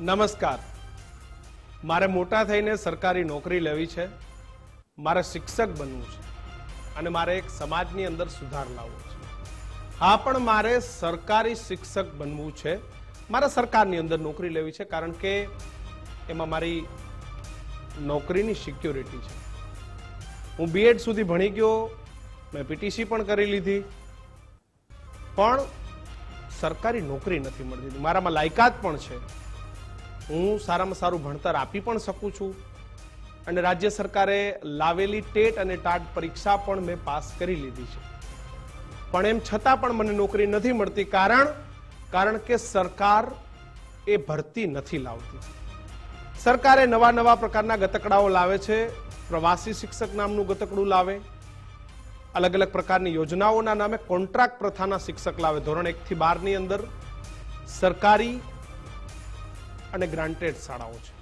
નમસ્કાર. મારે મોટા થઈને સરકારી નોકરી લેવી છે. મારે શિક્ષક બનવું છે અને મારે એક સમાજની અંદર સુધાર લાવવો છે. હા, પણ મારે સરકારી શિક્ષક બનવું છે. મારે સરકારની અંદર નોકરી લેવી છે કારણ કે એમાં મારી નોકરીની સિક્યોરિટી છે. હું બીએડ સુધી ભણી ગયો, મેં પીટીસી પણ કરી લીધી. પણ સરકારી નોકરી નથી મળતી મારામાં લાયકાત પણ છે. હું સારામાં સારું ભણતર આપી પણ શકું છું. અને રાજ્ય સરકારે લાવેલી ટેટ અને ટાટ પરીક્ષા પણ મેં પાસ કરી લીધી છે. પણ એમ છતાં પણ મને નોકરી નથી મળતી કારણ કારણ કે સરકાર એ ભરતી નથી લાવતી. સરકારે નવા નવા પ્રકારના ગતકડાઓ લાવે છે. પ્રવાસી શિક્ષક નામનું ગતકડું લાવે. અલગ અલગ પ્રકારની યોજનાઓના નામે કોન્ટ્રાક્ટ પ્રથાના શિક્ષક લાવે. ધોરણ એકથી બારની અંદર સરકારી અને ગ્રાન્ટેડ શાળાઓ છે.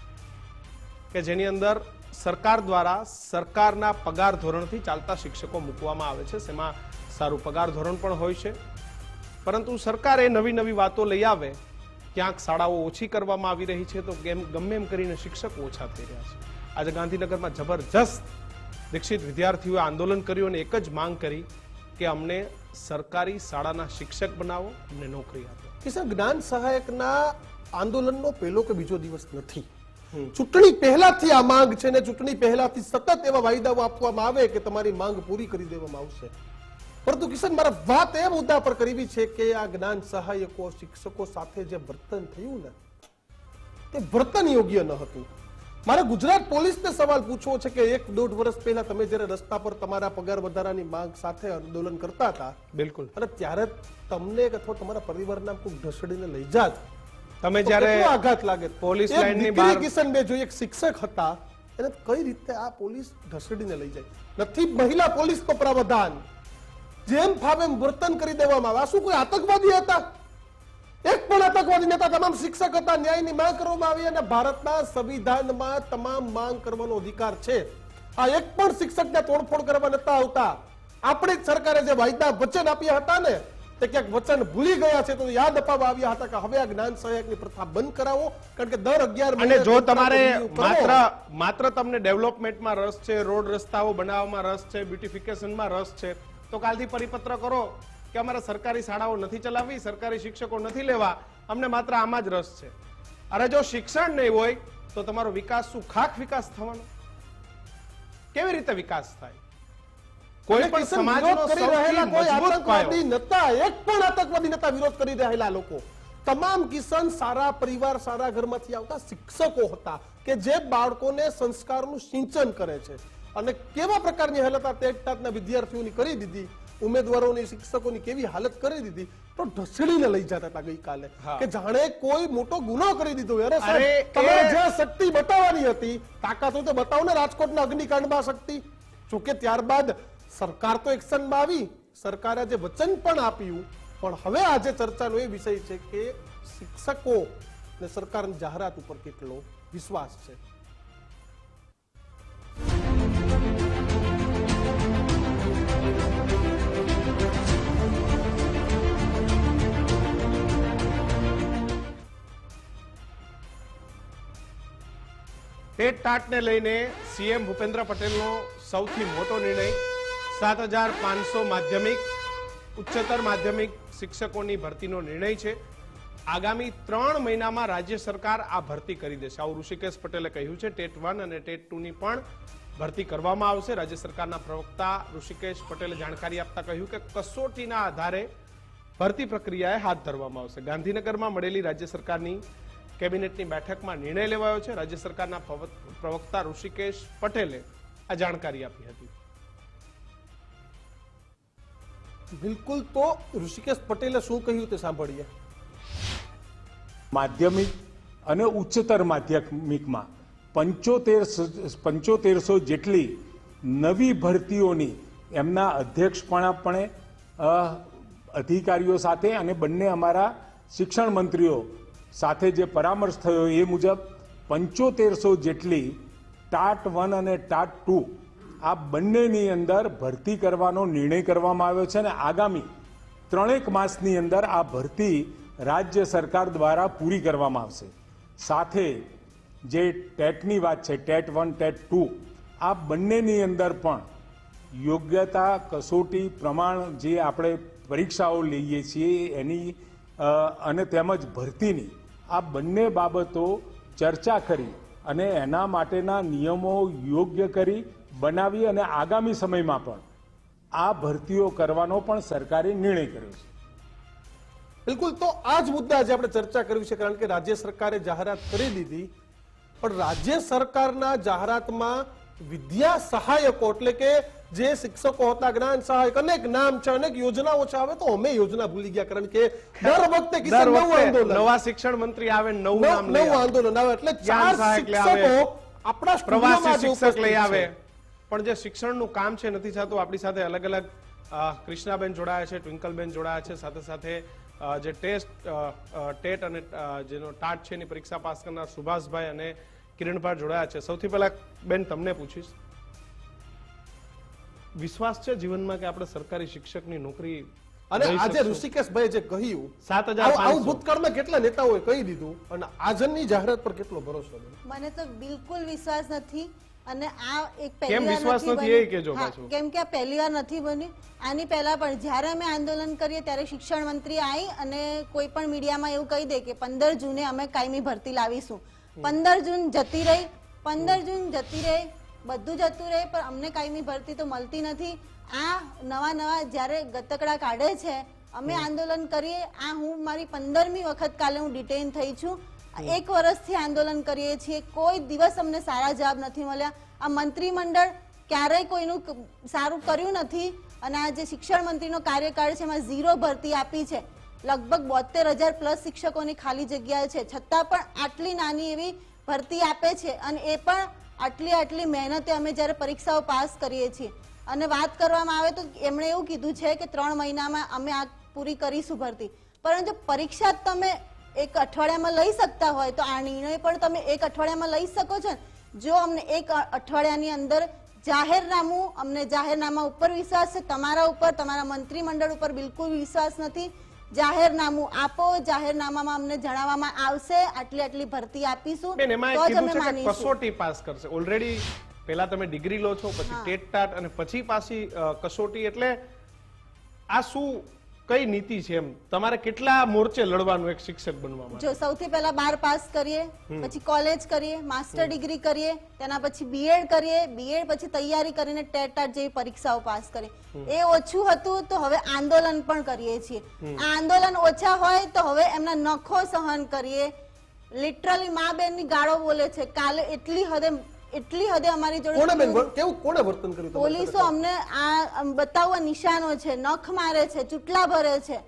કે જેની અંદર સરકાર દ્વારા સરકારના પગાર ધોરણથી ચાલતા શિક્ષકો મૂકવામાં આવે છે તેમાં સારું પગાર ધોરણ પણ હોય છે. પરંતુ સરકારે નવી નવી વાતો લઈ આવે, ક્યાંક શાળાઓ ઓછી કરવામાં આવી રહી છે, તો કેમ ગમે એમ કરીને શિક્ષકો ઓછા થઈ રહ્યા છે. આજે ગાંધીનગરમાં જબરજસ્ત દીક્ષિત વિદ્યાર્થીઓએ આંદોલન કર્યું અને એક જ માંગ કરી કે અમને સરકારી શાળાના શિક્ષક બનાવો અને નોકરી આપો. કિશન જ્ઞાન સહાયકના આંદોલનનો પહેલો કે બીજો દિવસ નથી. ચૂંટણી પહેલાથી આ માંગ છે ને ચૂંટણી પહેલાથી સતત એવા વાયદાઓ આપવામાં આવે કે તમારી માંગ પૂરી કરી દેવામાં આવશે. પરંતુ કિશન મારા વાત એ મુદ્દા પર કરવી છે કે આ જ્ઞાન સહાયકો શિક્ષકો સાથે જે વર્તન થયું ને તે વર્તન યોગ્ય ન હતું. મારે ગુજરાત પોલીસને સવાલ પૂછવો છે કે એક દોઢ વર્ષ પહેલા તમે જ્યારે રસ્તા પર તમારા પગાર વધારાની માંગ સાથે આંદોલન કરતા હતા બિલકુલ. અને ત્યારે તમને અથવા તમારા પરિવારના કોઈ ઢસડીને લઈ જાત તમે જ્યારે આઘાત લાગે? પોલીસ દીકરી બહાર- જો એક શિક્ષક હતા એને કઈ રીતે આ પોલીસ ઢસડીને લઈ જાય? નથી મહિલા પોલીસ નો પ્રાવધાન. જેમ ફાવે વર્તન કરી દેવામાં આવે. આ શું કોઈ આતંકવાદી હતા? એક પણ આતંકવાદી નેતા તમામ શિક્ષક હતા ન્યાયની માંગ કરવામાં આવી અને ભારતના સંવિધાનમાં તમામ માંગ કરવાનો અધિકાર છે. આ એક પણ શિક્ષકને તોડફોડ કરવા નતા આવતા. આપણી જ સરકારે જે વાયદા વચન આપ્યા હતા ને તે ક્યાંક વચન ભૂલી ગયા છે તો યાદ અપાવવા આવ્યા હતા કે હવે આ જ્ઞાન સહાયકની પ્રથા બંધ કરાવો. કારણ કે દર અગિયાર અને જો તમારે માત્ર માત્ર તમને ડેવલપમેન્ટમાં રસ છે રોડ રસ્તાઓ બનાવવામાં રસ છે બ્યુટિફિકેશનમાં રસ છે તો કાલથી પરિપત્ર કરો કે અમારે સરકારી શાળાઓ નથી ચલાવવી સરકારી શિક્ષકો નથી લેવા. અમને માત્ર આમાં જ રસ છે. અરે જો શિક્ષણ નહીં હોય તો તમારો વિકાસ શું? ખાક વિકાસ થવાનો. કેવી રીતે વિકાસ થાય? કોઈ પણ સમાજનો કરી રહેલા કોઈ આતંકવાદી નતા એક પણ આતંકવાદી નતા વિરોધ કરી રહેલા લોકો. તમામ કિસાન સારા પરિવાર સારા ઘરમાંથી આવતા શિક્ષકો હતા કે જે બાળકોને સંસ્કારનું સિંચન કરે છે. અને કેવા પ્રકારની હાલત આ ટેટ વિદ્યાર્થીઓની કરી દીધી ઉમેદવારોની શિક્ષકોની કેવી હાલત કરી દીધી તો ઢસડીને લઈ જતા હતા ગઈકાલે. કે જાણે કોઈ મોટો ગુનો કરી દીધો અરે સાહેબ, તમારે જ્યાં શક્તિ બતાવવાની હતી તાકાત હોય તો બતાવો ને રાજકોટના અગ્નિકાંડમાં શક્તિ. જોકે ત્યારબાદ સરકાર તો એક્શનમાં આવી સરકારે આજે વચન પણ આપ્યું. પણ હવે આજે ચર્ચાનો એ વિષય છે કે શિક્ષકો ને સરકારની જાહેરાત ઉપર કેટલો વિશ્વાસ છે. ટેટ ટાટને લઈને સીએમ ભૂપેન્દ્ર પટેલનો સૌથી મોટો નિર્ણય સાત હજાર પાંચસો માધ્યમિક, ઉચ્ચતર માધ્યમિક શિક્ષકોની ભરતીનો નિર્ણય છે. આગામી ત્રણ મહિનામાં રાજ્ય સરકાર આ ભરતી કરી દેશે. આવું ઋષિકેશ પટેલે કહ્યું છે. ટેટ વન અને ટેટ ટુની પણ ભરતી કરવામાં આવશે. રાજ્ય સરકારના પ્રવક્તા ઋષિકેશ પટેલે જાણકારી આપતા કહ્યું કે કસોટીના આધારે ભરતી પ્રક્રિયાએ હાથ ધરવામાં આવશે. ગાંધીનગરમાં મળેલી રાજ્ય સરકારની કેબિનેટની બેઠકમાં નિર્ણય લેવાયો છે. રાજ્ય સરકારના પ્રવ- પ્રવક્તા ઋષિકેશ પટેલે આ જાણકારી આપી હતી. બિલકુલ તો ઋષિકેશ પટેલે શું કહ્યું તે સાંભળીએ. માધ્યમિક અને ઉચ્ચતર માધ્યમિકમાં પંચોતેર પંચોતેરસો જેટલી નવી ભરતીઓની એમના અધ્યક્ષપણાપણે અધિકારીઓ સાથે અને બંને અમારા શિક્ષણ મંત્રીઓ સાથે જે પરામર્શ થયો એ મુજબ પંચોતેરસો જેટલી ટાટ વન અને ટાટ ટુ આ બંનેની અંદર ભરતી કરવાનો નિર્ણય કરવામાં આવ્યો છે અને આગામી ત્રણેક માસની અંદર આ ભરતી રાજ્ય સરકાર દ્વારા પૂરી કરવામાં આવશે. સાથે જે ટેટની વાત છે, ટેટ વન, ટેટ ટુ આ બંનેની અંદર પણ યોગ્યતા, કસોટી, પ્રમાણ જે આપણે પરીક્ષાઓ લઈએ છીએ એની અને તેમજ ભરતીની આ બંને બાબતો ચર્ચા કરી અને એના માટેના નિયમો યોગ્ય કરી બનાવી અને આગામી સમયમાં પણ આ ભરતીઓ કરવાનો પણ સરકારે નિર્ણય કર્યો છે બિલકુલ તો આ જ મુદ્દા આજે આપણે ચર્ચા કરવી છે કારણ કે રાજ્ય સરકારે જાહેરાત કરી દીધી પણ રાજ્ય સરકારના જાહેરાતમાં વિદ્યા સહાયકો એટલે કે જે શિક્ષકો હતા જ્ઞાન સહાયક અનેક નામ છે અનેક યોજનાઓ છે આવે તો અમે યોજના ભૂલી ગયા કારણ કે દર વખતે નવું આંદોલન નવા શિક્ષણ મંત્રી આવે નવું નામ નવ-. આંદોલન આવે એટલે ચાર. શિક્ષકો આપણા પ્રવાસી શિક્ષક લઈ આવે. પણ જે શિક્ષણનું કામ છે નથી થતું આપણી સાથે અલગ અલગ કૃષ્ણાબેન જોડાયા છે ટ્વિંકલબેન જોડાયા છે સાથે સાથે જે ટેસ્ટ ટેટ અને જેનો ટાટ છે એની પરીક્ષા પાસ કરનાર સુભાષભાઈ અને કિરણભાઈ જોડાયા છે સૌથી પહેલા બેન તમને પૂછીશ વિશ્વાસ છે જીવનમાં કે આપણે સરકારી શિક્ષકની નોકરી અને આજે ઋષિકેશભાઈ જે કહ્યું સાત હજાર આવું-. ભૂતકાળમાં કેટલા નેતાઓએ કહી દીધું અને આજની જાહેરાત પર કેટલો ભરોસો? મને તો બિલકુલ વિશ્વાસ નથી અને આ એક કેમ પહેલી વાર વિશ્વાસ નથી એ કહેજો હા, પાછું. કેમ કે આ પહેલી વાર નથી બન્યું આની પહેલા પણ જ્યારે અમે આંદોલન કરીએ ત્યારે શિક્ષણ મંત્રી આવી અને કોઈ પણ મીડિયામાં એવું કહી દે કે પંદર જૂને અમે કાયમી ભરતી લાવીશું. પંદર જૂન જતી રહી પંદર જૂન જતી રહી બધું જતું રહે પણ અમને કાયમી ભરતી તો મળતી નથી. આ નવા નવા જ્યારે ગતકડા કાઢે છે અમે આંદોલન કરીએ આ હું મારી પંદરમી વખત કાલે હું ડિટેન થઈ છું. એક વર્ષથી આંદોલન કરીએ છીએ. કોઈ દિવસ અમને સારા જવાબ નથી મળ્યા. આ મંત્રીમંડળ ક્યારેય કોઈનું સારું કર્યું નથી. અને આ જે શિક્ષણ મંત્રીનો કાર્યકાળ છે, એમાં ઝીરો ભરતી આપી છે. લગભગ બોતેર હજાર પ્લસ શિક્ષકોની ખાલી જગ્યા છે. છતાં પણ આટલી નાની એવી ભરતી આપે છે અને એ પણ આટલી આટલી મહેનતે અમે જ્યારે પરીક્ષાઓ પાસ કરીએ છીએ. અને વાત કરવામાં આવે તો એમણે એવું કીધું છે કે ત્રણ મહિનામાં અમે આ પૂરી કરીશું ભરતી. પરંતુ પરીક્ષા તમે એક અઠવાડિયામાં લઈ શકતા હોય તો આ નિર્ણય પણ તમે એક અઠવાડિયામાં લઈ શકો છો. જો અમને એક અઠવાડિયાની અંદર જાહેરનામું અમને જાહેરનામા ઉપર વિશ્વાસ છે તમારા ઉપર તમારા મંત્રીમંડળ ઉપર બિલકુલ વિશ્વાસ નથી. જાહેરનામું આપો જાહેરનામામાં અમને જણાવવામાં આવશે આટલી આટલી ભરતી આપીશું તો જ અમે માનીશું. કસોટી પાસ કરશે. ઓલરેડી પહેલા તમે ડિગ્રી લો છો પછી ટેટ ટાટ અને પછી પાછી કસોટી એટલે આ શું કઈ નીતિ છે એમ? તમારે કેટલા મોરચે લડવાનું એક શિક્ષક બનવા માટે? જો સૌથી પહેલા બાર પાસ કરીએ પછી કોલેજ કરીએ માસ્ટર ડિગ્રી કરીએ તેના પછી બીએડ કરીએ બીએડ પછી તૈયારી કરીને ટેટ જેવી પરીક્ષાઓ પાસ કરીએ. એ ઓછું હતું તો હવે આંદોલન પણ કરીએ છીએ. આ આંદોલન ઓછા હોય તો હવે એમના નખો સહન કરીએ. લિટરલી મા બેનની ગાળો બોલે છે કાલે એટલી હદે એટલી હદે અમારી કોણે બેન કેવું કોણે વર્તન કર્યું પોલીસો અમને આ બતાવવા નિશાનો છે નખ મારે છે ચૂંટલા ભરે છે.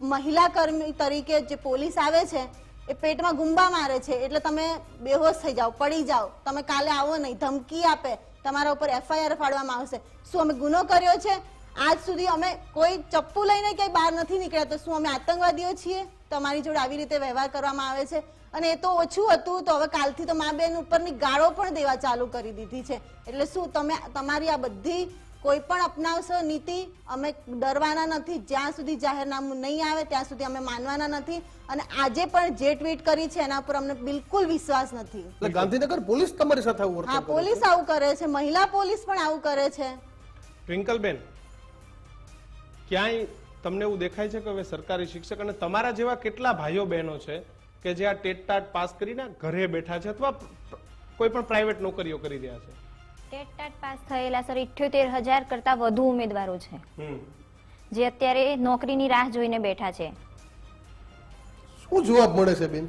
મહિલા કર્મી તરીકે જે પોલીસ આવે છે એ પેટમાં ગુંબા મારે છે. એટલે તમે બેહોશ થઈ જાઓ પડી જાઓ. તમે કાલે આવો નહીં ધમકી આપે. તમારા ઉપર એફઆઈઆર ફાડવામાં આવશે. શું અમે ગુનો કર્યો છે? આજ સુધી અમે કોઈ ચપ્પુ લઈને ક્યાંય બહાર નથી નીકળ્યા તો શું અમે આતંકવાદીઓ છીએ? તમારી જોડે આવી રીતે વ્યવહાર કરવામાં આવે છે. અને એ તો ઓછું હતું તો હવે કાલથી તો મા બેન ઉપરની ગાળો પણ દેવા ચાલુ કરી દીધી છે. એટલે શું તમે તમારી આ બધી કોઈ પણ અપનાવશો નીતિ અમે ડરવાના નથી જ્યાં સુધી જાહેરનામું નહીં આવે ત્યાં સુધી અમે માનવાના નથી. અને આજે પણ જે ટ્વીટ કરી છે એના પર અમને બિલકુલ વિશ્વાસ નથી. એટલે ગાંધીનગર પોલીસ તમારી સાથે આવું હા? પોલીસ આવું કરે છે મહિલા પોલીસ પણ આવું કરે છે. ટ્વિંકલબેન ક્યાંય તમને એવું દેખાય છે કે હવે સરકારી શિક્ષક અને તમારા જેવા કેટલા ભાઈઓ બહેનો છે કે જે આ ટેટ ટાટ પાસ કરીને ઘરે બેઠા છે અથવા કોઈ પણ પ્રાઇવેટ નોકરીઓ કરી રહ્યા છે? ટેટ ટાટ પાસ થયેલા સર ઇઠ્યોતેર હજાર કરતા વધુ ઉમેદવારો છે. જે અત્યારે નોકરીની રાહ જોઈને બેઠા છે. શું જવાબ મળે છે બેન?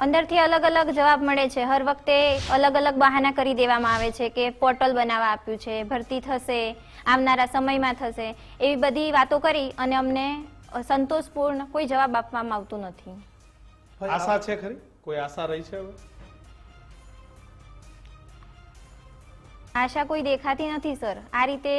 અંદરથી અલગ અલગ જવાબ મળે છે. હર વખતે અલગ અલગ બહાના કરી દેવામાં આવે છે કે પોર્ટલ બનાવવા આપ્યું છે ભરતી થશે આવનારા સમયમાં થશે એવી બધી વાતો કરી અને અમને સંતોષપૂર્ણ કોઈ જવાબ આપવામાં આવતું નથી. આશા છે ખરી? કોઈ આશા રહી છે હવે? આશા કોઈ દેખાતી નથી, સર. આ રીતે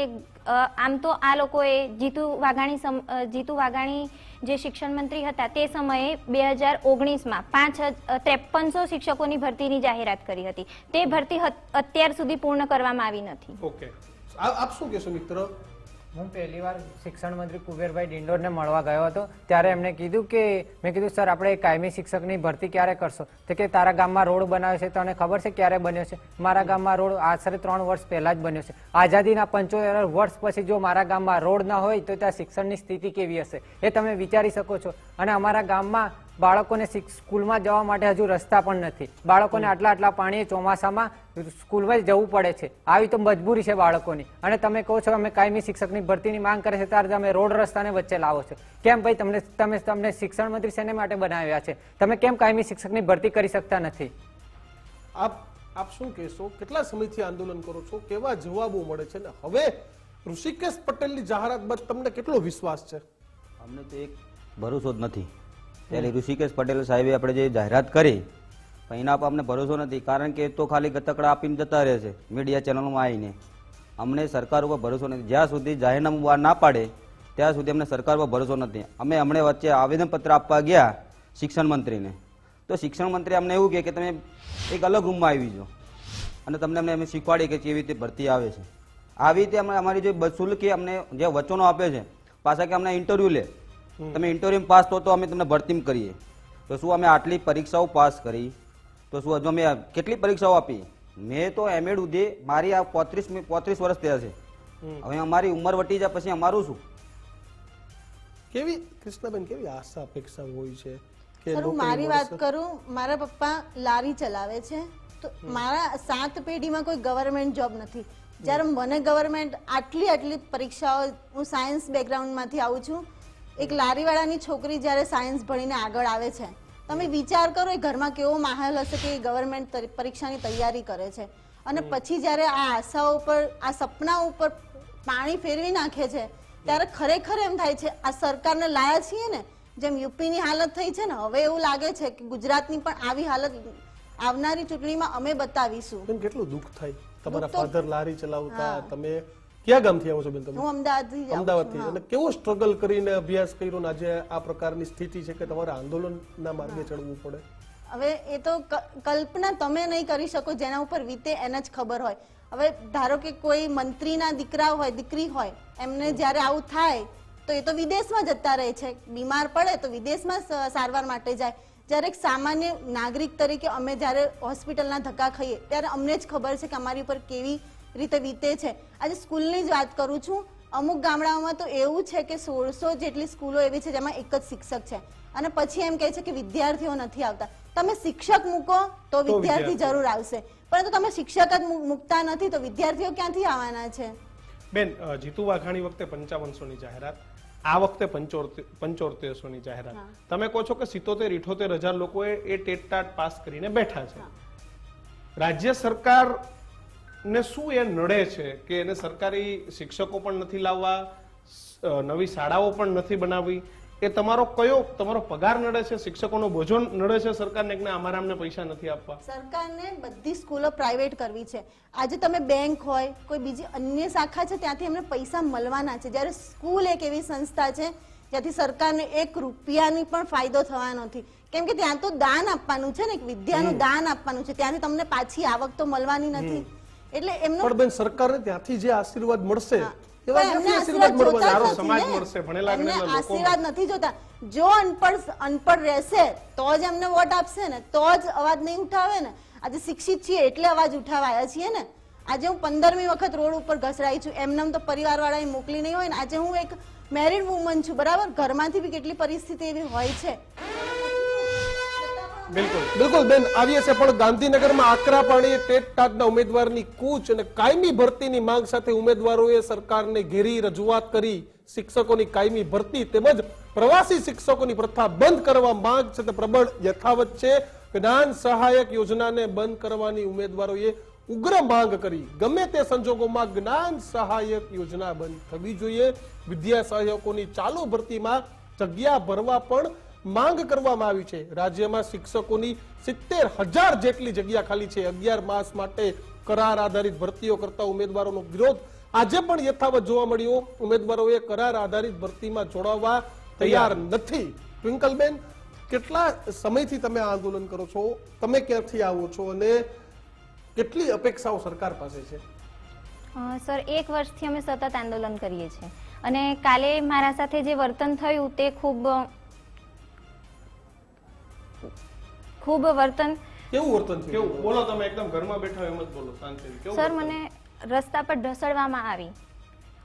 આમ તો આ લોકોએ જીતુ વાઘાણી જીતુ વાઘાણી જે શિક્ષણ મંત્રી હતા તે સમયે બે હજાર ઓગણીસમાં પાંચ ત્રેપનસો શિક્ષકોની ભરતીની જાહેરાત કરી હતી. તે ભરતી અત્યાર સુધી પૂર્ણ કરવામાં આવી નથી. ઓકે. આપ શું કહેશો મિત્ર? હું પહેલી વાર શિક્ષણ મંત્રી કુબેરભાઈ ડિંડોરને મળવા ગયો હતો. ત્યારે એમણે કીધું કે, મેં કીધું, સર, આપણે કાયમી શિક્ષકની ભરતી ક્યારે કરશો? તો કે, તારા ગામમાં રોડ બનાવ્યો છે, તને ખબર છે ક્યારે બન્યો છે? મારા ગામમાં રોડ આશરે ત્રણ વર્ષ પહેલા જ બન્યો છે. આઝાદીના પંચોતેર વર્ષ પછી જો મારા ગામમાં રોડ ના હોય, તો ત્યાં શિક્ષણની સ્થિતિ કેવી હશે? એ તમે વિચારી શકો છો. અને અમારા ગામમાં બાળકોને સ્કૂલમાં જવા માટે હજુ રસ્તા પણ નથી. બાળકોને આટલા આટલા પાણી ચોમાસામાં સ્કૂલમાં જવું પડે છે. આવી તો મજબૂરી છે બાળકોની. અને તમે કહો છો અમે કાયમી શિક્ષકની ભરતીની માંગ કરે છે ત્યારે તમે રોડ રસ્તાને વચ્ચે લાવો છો. કેમ ભાઈ તમને તમે તમને શિક્ષણ મંત્રી શેને માટે બનાવ્યા છે? તમે કેમ કાયમી શિક્ષકની ભરતી કરી શકતા નથી? આપ આપ શું કહેશો? કેટલા સમયથી આંદોલન કરો છો? કેવા જવાબો મળે છે? ને હવે ઋષિકેશ પટેલની જાહેરાત બાદ તમને કેટલો વિશ્વાસ છે? અમને તો એક ભરોસો જ નથી. ત્યારે ઋષિકેશ પટેલ સાહેબે આપણે જે જાહેરાત કરી પણ એના પર અમને ભરોસો નથી કારણ કે તો ખાલી ગતકડા આપીને જતા રહે છે મીડિયા ચેનલોમાં આવીને. અમને સરકાર ઉપર ભરોસો નથી. જ્યાં સુધી જાહેરનામું બહાર ના પાડે ત્યાં સુધી અમને સરકાર ઉપર ભરોસો નથી. અમે હમણે વચ્ચે આવેદનપત્ર આપવા ગયા શિક્ષણ મંત્રીને. તો શિક્ષણ મંત્રી અમને એવું કહે કે તમે એક અલગ રૂમમાં આવી જાઓ. અને તમને અમને અમે શીખવાડીએ કે કેવી રીતે ભરતી આવે છે. આવી રીતે અમે અમારી જે બસુલકી અમને જે વચનો આપે છે પાછા કે અમને ઇન્ટરવ્યૂ લે. તમે ઇન્ટરવ્યુ પાસ થો તો અમે તમને ભરતી કરીએ. તો શું અમે આટલી પરીક્ષાઓ પાસ કરી? તો શું હજુ અમે કેટલી પરીક્ષાઓ આપી? મેં તો એમએડ ઉધે મારી આ પોત્રીસ પોત્રીસ વર્ષ થયા છે. હવે અમારી ઉંમર વટી જાય પછી અમારું શું? કેવી કૃષ્ણબેન કેવી આશા અપેક્ષા હોય છે સર હું મારી વાત કરું મારા પપ્પા લારી ચલાવે છે. તો મારા સાત પેઢીમાં કોઈ ગવર્મેન્ટ જોબ નથી. જ્યારે મને ગવર્મેન્ટ આટલી આટલી પરીક્ષાઓ હું સાયન્સ બેકગ્રાઉન્ડમાંથી આવું છું એક લારીવાળાની છોકરી જ્યારે સાયન્સ ભણીને આગળ આવે છે તમે વિચાર કરો એ ઘરમાં કેવો માહોલ હશે કે એ ગવર્મેન્ટ પરીક્ષાની તૈયારી કરે છે. અને પછી જ્યારે આ આશાઓ ઉપર આ સપના ઉપર પાણી ફેરવી નાખે છે ત્યારે ખરેખર એમ થાય છે આ સરકારને લાયા છીએ ને જેમ યુપીની હાલત થઈ છે ને હવે એવું લાગે છે કે ગુજરાતની પણ આવી હાલત આવનારી ચૂંટણીમાં અમે બતાવીશું. કેટલું દુઃખ થાય? તમારા ફાધર લારી ચલાવતા તમે ક્યાં ગામથી આવો છો બેન તમે? હું અમદાવાદથી અમદાવાદથી. અને કેવો સ્ટ્રગલ કરીને અભ્યાસ કર્યો આજે આ પ્રકારની સ્થિતિ છે કે તમારે આંદોલનના માર્ગે ચડવું પડે? હવે એ તો કલ્પના તમે નહીં કરી શકો જેના ઉપર વીતે એને જ ખબર હોય. હવે ધારો કે કોઈ મંત્રીના દીકરા હોય દીકરી હોય એમને જ્યારે આવું થાય તો એ તો વિદેશમાં જતા રહે છે. બીમાર પડે તો વિદેશમાં સારવાર માટે જાય. જ્યારે એક સામાન્ય નાગરિક તરીકે અમે જ્યારે હોસ્પિટલના ધક્કા ખાઈએ ત્યારે અમને જ ખબર છે કે અમારી ઉપર કેવી રીતે વીતે છે. આજે સ્કૂલની જ વાત કરું છું. અમુક ગામડાઓમાં તો એવું છે કે સોળસો જેટલી સ્કૂલો એવી છે જેમાં એક જ શિક્ષક છે. અને પછી એમ કહે છે કે વિદ્યાર્થીઓ નથી આવતા. તમે શિક્ષક મૂકો તો વિદ્યાર્થી જરૂર આવશે. પરંતુ તમે શિક્ષક જ મૂકતા નથી તો વિદ્યાર્થીઓ ક્યાંથી આવવાના છે? બેન જીતુ વાઘાણી વખતે પંચાવનસો ની જાહેરાત. આ વખતે પંચોતેરસો ની જાહેરાત. તમે કહો છો કે સિત્તોતેર ઇઠોતેર હજાર લોકોએ એ ટેટ પાસ કરીને બેઠા છે. રાજ્ય સરકાર ને શું એ નડે છે કે એને સરકારી શિક્ષકો પણ નથી લાવવા નવી શાળાઓ પણ નથી બનાવવી? એ તમારો કયો તમારો પગાર નડે છે? શિક્ષકોનો બોજો નડે છે સરકારને કે અમારે અમને પૈસા નથી આપવા? સરકારને બધી સ્કૂલો પ્રાઇવેટ કરવી છે. આજે તમે બેંક હોય કોઈ બીજી અન્ય શાખા છે ત્યાંથી એમને પૈસા મળવાના છે. જ્યારે સ્કૂલ એક એવી સંસ્થા છે જ્યાંથી સરકારને એક રૂપિયાની પણ ફાયદો થવાનો નથી. કેમ કે ત્યાં તો દાન આપવાનું છે ને વિદ્યાનું દાન આપવાનું છે. ત્યાંથી તમને પાછી આવક તો મળવાની નથી. એટલે એમનો પણ બેન સરકારને ત્યાંથી જે આશીર્વાદ મળશે એવા આશીર્વાદ આશીર્વાદ મળવાના જોતા જ સારો સમાજ મળશે, ભણેલા ગણેલા લોકો આશીર્વાદ નથી જોતા. જો અનપઢ અનપઢ રહેશે તો જ એમને વોટ આપશે ને તો જ અવાજ નહીં ઉઠાવે ને. આજે શિક્ષિત છીએ એટલે અવાજ ઉઠાવાયા છીએ ને. આજે હું પંદરમી વખત રોડ ઉપર ઘસડાઈ છું એમને તો પરિવાર વાળાએ મોકલી નહીં હોય ને. આજે હું એક મેરિડ વુમન છું બરાબર? ઘરમાંથી બી કેટલી પરિસ્થિતિ એવી હોય છે. બિલકુલ. બેન, આવીએ છે પણ ગાંધીનગરમાં આકરા પાણીએ ટેટ ટાટના ઉમેદવારની કૂચ અને કાયમી ભરતીની માંગ સાથે ઉમેદવારોએ સરકારને ઘેરી રજૂઆત કરી. શિક્ષકોની કાયમી ભરતી તેમજ પ્રવાસી શિક્ષકોની પ્રથા બંધ કરવા માંગ છે તે પ્રબળ યથાવત છે. જ્ઞાન સહાયક યોજનાને બંધ કરવાની ઉમેદવારોએ ઉગ્ર માંગ કરી. ગમે તે સંજોગોમાં જ્ઞાન સહાયક યોજના બંધ થવી જોઈએ. વિદ્યા સહાયકોની ચાલુ ભરતીમાં જગ્યા ભરવા પણ માંગ કરવામાં આવી છે. રાજ્યમાં શિક્ષકોની સિત્તેર હજાર જેટલી જગ્યા ખાલી છે. અગિયાર માસ માટે કરાર આધારિત ભરતીઓ કરતા ઉમેદવારોનો વિરોધ આજે પણ યથાવત જોવા મળ્યો. ઉમેદવારોએ કરાર આધારિત ભરતીમાં જોડાવવા તૈયાર નથી. ટ્વિંકલબેન કેટલા સમયથી તમે આ આંદોલન કરો છો? તમે ક્યાંથી આવો છો અને કેટલી અપેક્ષાઓ સરકાર પાસે છે? સર એક વર્ષથી અમે સતત આંદોલન કરીએ છીએ. અને કાલે મારા સાથે જે વર્તન થયું તે ખૂબ ખૂબ વર્તન. કેવું વર્તન થયું? કેવું? બોલો તમે એકદમ ઘરમાં બેઠા એમ જ બોલો. શાંતિથી સર મને રસ્તા પર ઢસડવામાં આવી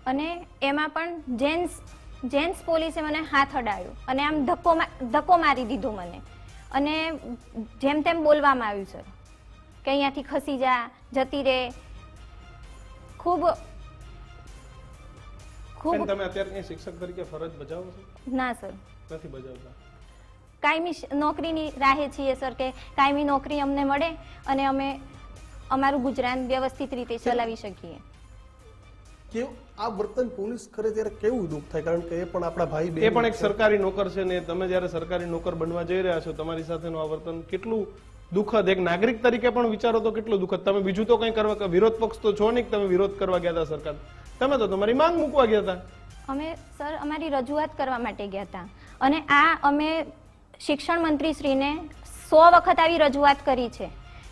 અને એમાં પણ જેન્ટ્સ જેન્ટ્સ પોલીસે મને હાથ અડાયો અને આમ ધક્કો ધક્કો મારી દીધો મને. અને જેમ તેમ બોલવામાં આવ્યું સર કે અહીંયાથી ખસી જા જતી રહે ખૂબ ખૂબ તમે અત્યારે શિક્ષક તરીકે ફરજ બજાવો છો? ના સર. નથી બજાવતા? કાયમી નોકરીની રાહે છીએ સર કે કાયમી નોકરી અમને મળે અને અમે અમારું ગુજરાન વ્યવસ્થિત રીતે ચલાવી શકીએ. કેવું આ વર્તન પોલીસ કરે ત્યારે કેવું દુઃખ થાય? કારણ કે એ પણ આપણા ભાઈ એ પણ એક સરકારી નોકર છે ને તમે જ્યારે સરકારી નોકર બનવા જઈ રહ્યા છો તમારી સાથેનું આ વર્તન કેટલું દુઃખદ. એક નાગરિક તરીકે પણ વિચારો તો કેટલું દુઃખદ. તમે બીજું તો કંઈ કરવા કે વિરોધ પક્ષ તો છો નહીં તમે વિરોધ કરવા ગયા હતા સરકાર. તમે તો તમારી માંગ મૂકવા ગયા હતા. અમે સર અમારી રજૂઆત કરવા માટે ગયા હતા. અને આ અમે શિક્ષણ મંત્રીશ્રીને સો વખત આવી રજૂઆત કરી છે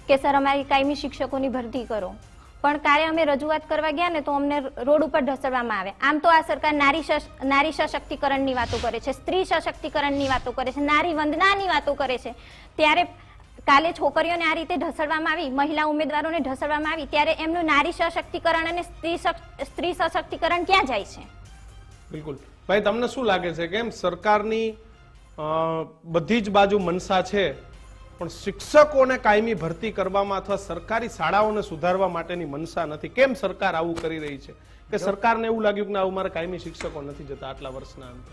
કે, સર, અમારી કાયમી શિક્ષકોની ભરતી કરો. પણ કાલે અમે રજૂઆત કરવા ગયા ને તો અમને રોડ ઉપર ઢસડવામાં આવે. આમ તો આ સરકાર નારી નારી સશક્તિકરણની વાતો કરે છે, સ્ત્રી સશક્તિકરણની વાતો કરે છે, નારી વંદનાની વાતો કરે છે. ત્યારે કાલે છોકરીઓને આ રીતે ઢસડવામાં આવી, મહિલા ઉમેદવારોને ઢસડવામાં આવી, ત્યારે એમનું નારી સશક્તિકરણ અને સ્ત્રી સ્ત્રી સશક્તિકરણ ક્યાં જાય છે? બિલકુલ. ભાઈ, તમને શું લાગે છે? કેમ સરકારની બધી જ બાજુ મનસા છે પણ શિક્ષકોને કાયમી ભરતી કરવામાં અથવા સરકારી શાળાઓને સુધારવા માટેની મનસા નથી. કેમ સરકાર આવું કરી રહી છે? કે સરકારને એવું લાગ્યું કે આવું મારે કાયમી શિક્ષકો નથી જતા આટલા વર્ષના અંતે.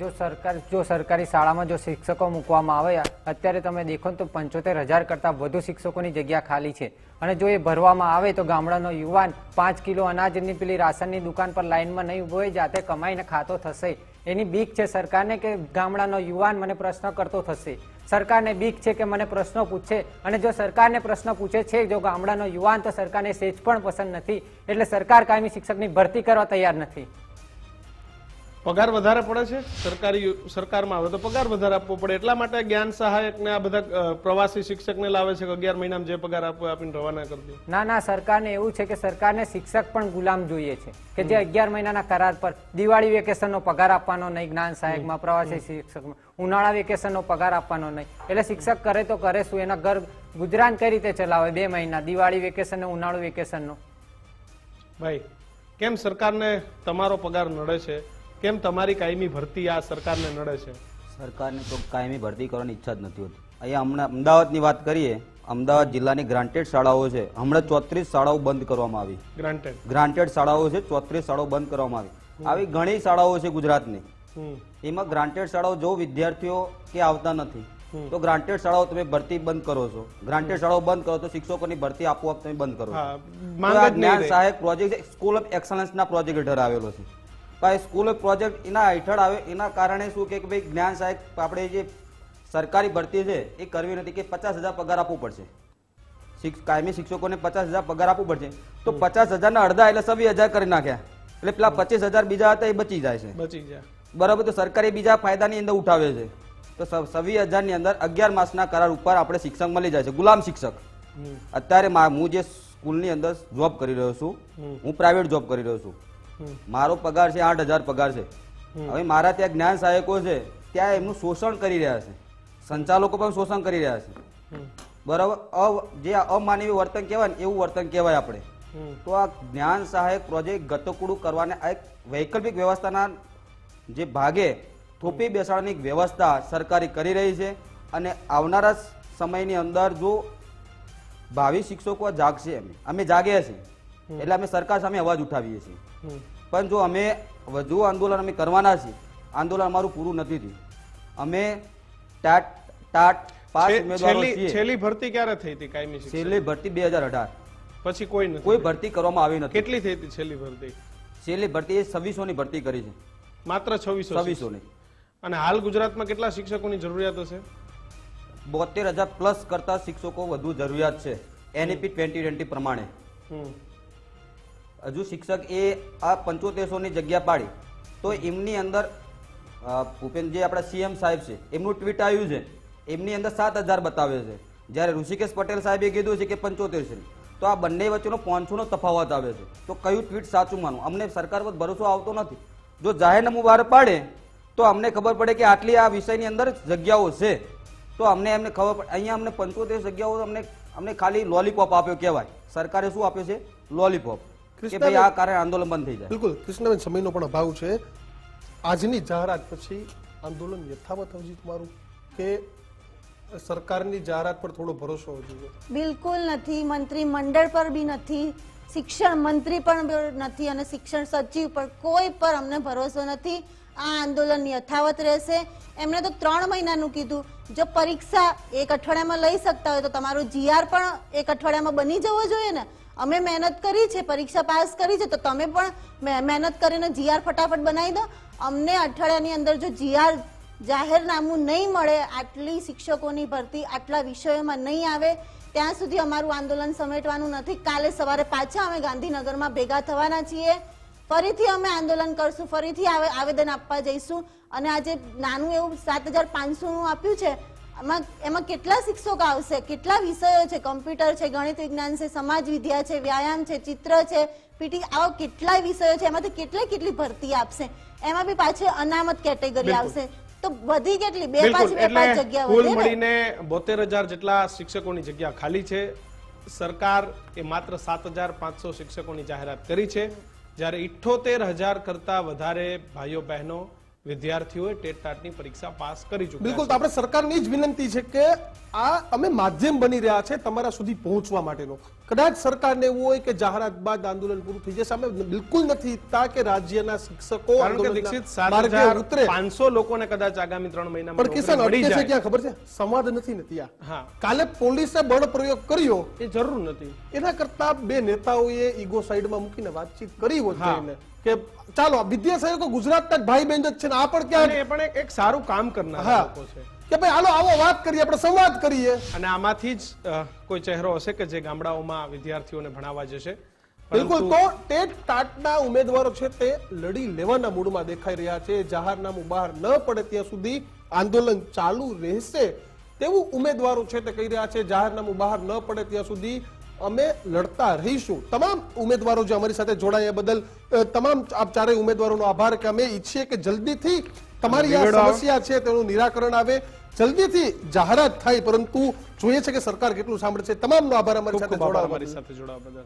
જો સરકાર જો સરકારી શાળામાં જો શિક્ષકો મૂકવામાં આવે અત્યારે તમે દેખો તો પંચોતેર હજાર કરતાં વધુ શિક્ષકોની જગ્યા ખાલી છે. અને જો એ ભરવામાં આવે તો ગામડાનો યુવાન પાંચ કિલો અનાજની પેલી રાશનની દુકાન પર લાઈનમાં નહીં ઊભો હોય જાતે કમાઈને ખાતો થશે. એની બીક છે સરકારને કે ગામડાનો યુવાન મને પ્રશ્ન કરતો થશે. સરકારને બીક છે કે મને પ્રશ્નો પૂછે. અને જો સરકારને પ્રશ્ન પૂછે છે, જો ગામડાનો યુવાન તો સરકારને સેજ પણ પસંદ નથી. એટલે સરકાર કાયમી શિક્ષકની ભરતી કરવા તૈયાર નથી. પગાર વધારે પડે છે? સરકારી સરકારમાં આવે તો પગાર વધારે આપવો પડે. એટલા માટે જ્ઞાન સહાયક ને આ બધા પ્રવાસી શિક્ષકને લાવે છે કે અગિયાર મહિનામાં જે પગાર આપવો આપીને રવાના કરી દો. ના ના સરકારને એવું છે કે સરકારને શિક્ષક પણ ગુલામ જોઈએ છે. કે જે અગિયાર મહિનાના કરાર પર દિવાળી વેકેશનનો પગાર આપવાનો નહીં જ્ઞાન સહાયકમાં પ્રવાસી શિક્ષકમાં. ઉનાળા વેકેશનનો પગાર આપવાનો નહીં. એટલે શિક્ષક કરે તો કરે શું? એના ઘર ગુજરાન કઈ રીતે ચલાવે બે મહિના? દિવાળી વેકેશન ને ઉનાળુ વેકેશનનો. ભાઈ કેમ સરકારને તમારો પગાર નડે છે? કેમ તમારી કાયમી ભરતી આ સરકારને નડે છે? સરકારને તો કાયમી ભરતી કરવાની ઈચ્છા જ નથી હોતી. અહીંયા હમણાં અમદાવાદની વાત કરીએ અમદાવાદ જિલ્લાની ગ્રાન્ટેડ શાળાઓ છે. હમણાં ચોત્રીસ શાળાઓ બંધ કરવામાં આવી. ગ્રાન્ટેડ ગ્રાન્ટેડ શાળાઓ છે ચોત્રીસ શાળાઓ બંધ કરવામાં આવી. આવી ઘણી શાળાઓ છે ગુજરાતની. એમાં ગ્રાન્ટેડ શાળાઓ જો વિદ્યાર્થીઓ કે આવતા નથી તો ગ્રાન્ટેડ શાળાઓ તમે ભરતી બંધ કરો છો. ગ્રાન્ટેડ શાળાઓ બંધ કરો તો શિક્ષકોની ભરતી આપોઆપ તમે બંધ કરો છો. જ્ઞાન. સહાયક પ્રોજેક્ટ સ્કૂલ ઓફ એક્સલન્સ ના પ્રોજેક્ટ હેઠળ આવેલો છે. પણ આ સ્કૂલ પ્રોજેક્ટ એના હેઠળ આવે એના કારણે શું કે ભાઈ જ્ઞાન સહાયક આપણે જે સરકારી ભરતી છે એ કરવી નથી કે પચાસ હજાર પગાર આપવું પડશે. કાયમી શિક્ષકોને પચાસ હજાર પગાર આપવું પડશે. તો પચાસ હજારના અડધા એટલે સવી હજાર કરી નાખ્યા. એટલે પેલા પચીસ હજાર બીજા હતા એ બચી જાય છે. બચી જાય. બરાબર તો સરકારી બીજા ફાયદાની અંદર ઉઠાવે છે. તો સવી હજારની અંદર અગિયાર માસના કરાર ઉપર આપણે શિક્ષક મળી જાય છે. ગુલામ શિક્ષક. અત્યારે હું જે સ્કૂલની અંદર જોબ કરી રહ્યો છું હું પ્રાઇવેટ જોબ કરી રહ્યો છું. મારો પગાર છે આઠ હજાર પગાર છે. હવે મારા ત્યાં જ્ઞાન સહાયકો છે ત્યાં એમનું શોષણ કરી રહ્યા છે. સંચાલકો પણ શોષણ કરી રહ્યા છે. બરાબર? અ- જે અમાનવીય વર્તન કહેવાય ને એવું વર્તન કહેવાય આપણે. તો આ જ્ઞાન સહાયક પ્રોજેક્ટ ગતકુડું કરવાને આ એક વૈકલ્પિક વ્યવસ્થાના જે ભાગે થોપી બેસાડવાની વ્યવસ્થા સરકારી કરી રહી છે અને આવનારા સમયની અંદર જો ભાવિ શિક્ષકો જાગશે અમે અમે જાગ્યા છીએ. એટલે અમે સરકાર સામે અવાજ ઉઠાવીએ છીએ. પણ જો અમે વધુ આંદોલન અમે કરવાના છીએ આંદોલન અમારું પૂરું નથી થયું. અમે ટાટ ટાટ પાંચ ઉમેદવારો છેલ્લી ભરતી ક્યારે થઈ હતી કાયમી છેલ્લી ભરતી બે હજાર અઢાર. પછી કોઈ નથી કોઈ ભરતી કરવામાં આવી નથી. કેટલી થઈ હતી છેલ્લી ભરતી? છેલ્લી ભરતી એ છવ્વીસો ની ભરતી કરી છે. માત્ર છવ્વીસો છવ્વીસો ની અને હાલ ગુજરાતમાં કેટલા શિક્ષકોની જરૂરિયાત હશે? બોતેર હજાર પ્લસ કરતા શિક્ષકો વધુ જરૂરિયાત છે. એનઈપી ટ્વેન્ટી ટ્વેન્ટી પ્રમાણે. હમ. હજુ શિક્ષક એ આ પંચોતેરસોની જગ્યા પાડી, તો એમની અંદર ભૂપેન્દ્ર ભૂપેન જે આપણા સીએમ સાહેબ છે, એમનું ટ્વીટ આવ્યું છે, એમની અંદર સાત હજાર બતાવે છે. જ્યારે ઋષિકેશ પટેલ સાહેબે કીધું છે કે પંચોતેર છે તો આ બંને વચ્ચેનો પાંચસોનો તફાવત આવે છે. તો કયું ટ્વીટ સાચું માનું અમને સરકાર પર ભરોસો આવતો નથી. જો જાહેરનામું બહાર પાડે, તો અમને ખબર પડે કે આટલી આ વિષયની અંદર જગ્યાઓ છે. તો અમને એમને ખબર પડે, અહીંયા અમને પંચોતેર જગ્યાઓ અમને અમને ખાલી લોલીપોપ આપ્યો કહેવાય. સરકારે શું આપ્યું છે? લોલીપોપ કે ભાઈ આ કારણે આંદોલન બંધ થઈ જાય. બિલકુલ કૃષ્ણબેન સમયનો પણ અભાવ છે. આજની જાહેરાત પછી આંદોલન યથાવત હજી તમારું કે સરકારની જાહેરાત પર થોડો ભરોસો હોવો જોઈએ? બિલકુલ નથી મંત્રી મંડળ પર બી નથી શિક્ષણ મંત્રી પણ નથી અને શિક્ષણ સચિવ પર કોઈ પર અમને ભરોસો નથી. આ આંદોલન યથાવત રહેશે. એમણે તો ત્રણ મહિનાનું કીધું. જો પરીક્ષા એક અઠવાડિયામાં લઈ શકતા હોય તો તમારો જીઆર પણ એક અઠવાડિયામાં બની જવો જોઈએ ને? અમે મહેનત કરી છે, પરીક્ષા પાસ કરી છે, તો તમે પણ મહે- મહેનત કરીને જીઆર ફટાફટ બનાવી દો. અમને અઠવાડિયાની અંદર જો જીઆર જાહેરનામું નહીં મળે, આટલી શિક્ષકોની ભરતી આટલા વિષયોમાં નહીં આવે, ત્યાં સુધી અમારું આંદોલન સમેટવાનું નથી. કાલે સવારે પાછા અમે ગાંધીનગરમાં ભેગા થવાના છીએ. ફરીથી અમે આંદોલન કરશું, ફરીથી આવે- આવેદન આપવા જઈશું. અને આજે નાનું એવું સાત હજાર પાંચસોનું આપ્યું છે એમાં એમાં કેટલા શિક્ષકો આવશે? કેટલા વિષયો છે? કમ્પ્યુટર છે ગણિત વિજ્ઞાન છે સમાજ વિદ્યા છે વ્યાયામ છે ચિત્ર છે પીટી આવા કેટલા વિષયો છે? એમાંથી કેટલી કેટલી ભરતી આપશે? એમાં બી પાછી અનામત કેટેગરી આવશે. તો બધી કેટલી? બે પાંચ બે પાંચ જગ્યા કુલ મળીને બોતેર હજાર જેટલા શિક્ષકોની જગ્યા ખાલી છે. સરકાર એ માત્ર સાત હજાર પાંચસો શિક્ષકોની જાહેરાત કરી છે. જ્યારે ઇઠ્ઠોતેર હજાર કરતા વધારે ભાઈઓ બહેનો વિદ્યાર્થીઓએ ટેટ ટાટની પરીક્ષા પાસ કરી ચૂક્યા બિલકુલ તો આપણે સરકારની જ વિનંતી છે કે આ અમે માધ્યમ બની રહ્યા છે તમારા સુધી પહોંચવા માટેનો. કદાચ સરકારને એવું હોય કે જાહેરાત બાદ આંદોલન પૂરું થઈ જશે. અમે બિલકુલ નથી ઈચ્છતા કે રાજ્યના શિક્ષકો ઉતરે. પાંચસો લોકોને કદાચ આગામી ત્રણ મહિના પણ કિસાન અડી છે ક્યાં? ખબર છે? સંવાદ નથી ને ત્યાં. કાલે પોલીસે બળ પ્રયોગ કર્યો. એ જરૂર નથી. એના કરતા બે નેતાઓએ ઈગો સાઈડમાં મૂકીને વાતચીત કરી હોત. કે ચાલો વિદ્યા વિદ્યાસહાયકો ગુજરાતના ભાઈ બહેન જ છે ને આ પણ ક્યાં પણ એક- સારું કામ કરનાર લોકો છે. કે ભાઈ હાલો આવો વાત કરીએ આપણે સંવાદ કરીએ. અને આમાંથી જ કોઈ ચહેરો હશે કે જે ગામડાઓમાં વિદ્યાર્થીઓને ભણાવવા જશે? બિલકુલ તો ટેટ ટાટના ઉમેદવારો છે તે લડી લેવાના મૂડમાં દેખાઈ રહ્યા છે. જાહેરનામું બહાર ન પડે ત્યાં સુધી આંદોલન ચાલુ રહેશે તેવું ઉમેદવારો છે તે કહી રહ્યા છે. જાહેરનામું બહાર ન પડે ત્યાં સુધી અમે લડતા રહીશું. તમામ ઉમેદવારો જે અમારી સાથે જોડાયા બદલ તમામ આપ ચારેય ઉમેદવારોનો આભાર કે અમે ઈચ્છીએ કે જલ્દીથી તમારી આ સમસ્યા છે તેનું નિરાકરણ આવે. જલ્દીથી જાહેરાત થાય પરંતુ જોઈએ છે કે સરકાર કેટલું સાંભળે છે. તમામનો આભાર અમારી સાથે જોડાવા બદલ.